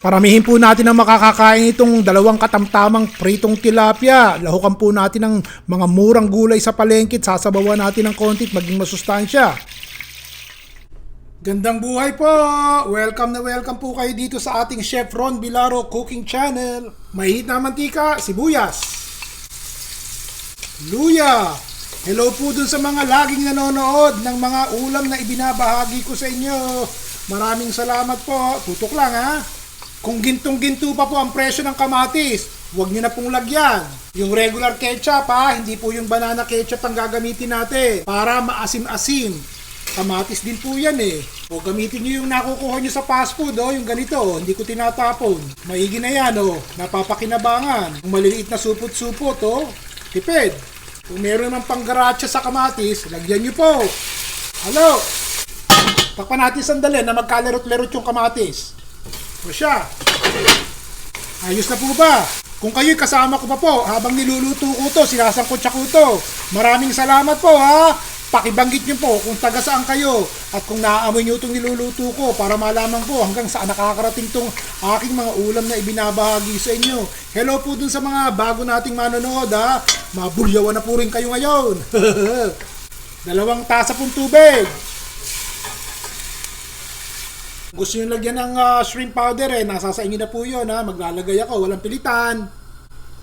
Paramihin po natin ang makakakain itong dalawang katamtamang pritong tilapia. Lahukan po natin ng mga murang gulay sa palengke at sasabawan natin ng konti at maging masustansya. Gandang buhay po! Welcome na welcome po kayo dito sa ating Chef Ron Bilaro Cooking Channel. Mahihit na mantika, sibuyas, luya. Hello po dun sa mga laging nanonood ng mga ulam na ibinabahagi ko sa inyo. Maraming salamat po. Tutok lang ha. Kung gintong-ginto pa po ang presyo ng kamatis, huwag nyo na pong lagyan. Yung regular ketchup ha, hindi po yung banana ketchup ang gagamitin natin para maasim-asim. Kamatis din po yan eh. O gamitin nyo yung nakukuha nyo sa fast food, oh, yung ganito, oh, hindi ko tinatapon. Maigi na yan, oh, napapakinabangan. Yung maliliit na supot-supot, oh, tipid. Kung meron ng panggaratsa sa kamatis, lagyan nyo po. Halo! Takpan natin sandali na magkalerot-lerot yung kamatis. O siya. Ayos na po ba? Kung kayo'y kasama ko pa po habang niluluto ko to, sinasangkot ko to. Maraming salamat po ha. Pakibanggit niyo po kung taga saan kayo at kung naaamoy niyo itong niluluto ko para malaman ko hanggang saan nakakarating tong aking mga ulam na ibinabahagi sa inyo. Hello po dun sa mga bago nating manonood ha. Mabulyawan na po rin kayo ngayon. Dalawang tasa pong tubig. Gusto nyo lagyan ng ah, shrimp powder eh, nasa sa inyo na po yun ha. Maglalagay ako, walang pilitan.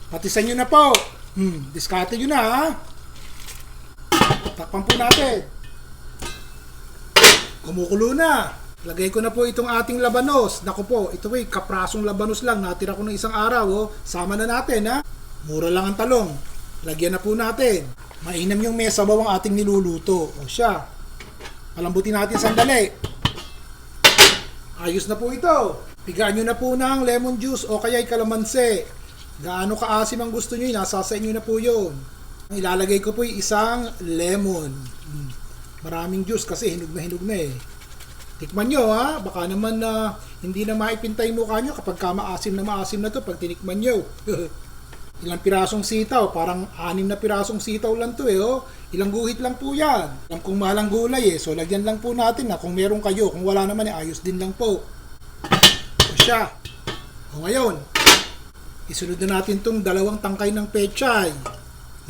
Pati sa inyo na po. Hmm, diskarte nyo na ha. Takpan po natin. Kumukulo na. Lagay ko na po itong ating labanos. Naku po, ito eh, kaprasong labanos lang. Natira ko ng isang araw. Oh. Sama na natin ha. Mura lang ang talong. Lagyan na po natin. Mainam yung mesa sabaw ang ating niluluto. O siya. Palambutin natin sandali. Ayos na po ito. Pigaan nyo na po ng lemon juice o kaya'y kalamansi. Gaano kaasim ang gusto nyo, nasa sa na po yun. Ilalagay ko po isang lemon. Mm. Maraming juice kasi hinog na hinog na eh. Tikman nyo ha, baka naman na hindi na maipintay mukha nyo kapag ka maasim na maasim na to pag tinikman nyo. Ilang pirasong sitaw, parang anim na pirasong sitaw lang to eh oh. Ilang guhit lang po yan. Alam kong malang gulay eh, so lagyan lang po natin na kung meron kayo, kung wala naman eh, ayos din lang po. O siya. O ngayon, isunod na natin tong dalawang tangkay ng pechay.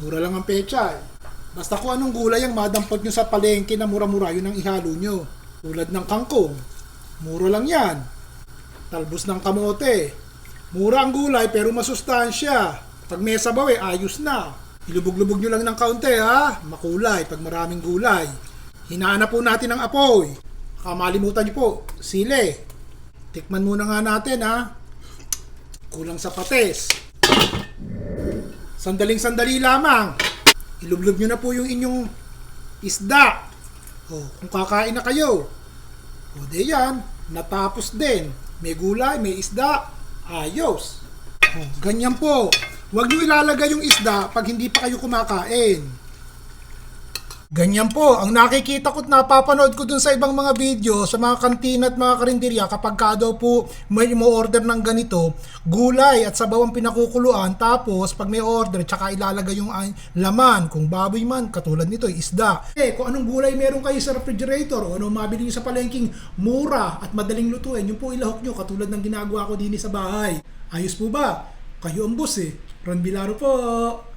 Mura lang ang pechay. Basta kung anong gulay ang madampot nyo sa palengke na mura-mura, yun ang ihalo nyo. Tulad ng kangkong. Mura lang yan. Talbos ng kamote. Mura ang gulay pero masustansya. Pag may sabaw eh, ayos na. Ilubog-lubog nyo lang ng kaunti ha. Makulay pag maraming gulay. Hinaan na po natin ang apoy. Kamalimutan nyo po, sili. Tikman muna nga natin ha. Kulang sa pates. Sandaling sandali lamang. Ilublob nyo na po yung inyong isda. O, kung kakain na kayo. O, di yan. Natapos din. May gulay, may isda. Ayos. O, ganyan po. Huwag nyo ilalagay yung isda pag hindi pa kayo kumakain. Ganyan po, ang nakikita ko at napapanood ko dun sa ibang mga video, sa mga kantina at mga karinderya, kapag ka daw po may mo-order ng ganito, gulay at sabaw ang pinakukuluan, tapos pag may order, tsaka ilalagay yung ah, laman, kung baboy man, katulad nito, isda. Eh, kung anong gulay meron kayo sa refrigerator, o anong mabili nyo sa palengking mura at madaling lutuin, yun po ilahok nyo, katulad ng ginagawa ko din sa bahay. Ayos po ba? Kayo ang boss eh. Ron Bilaro po.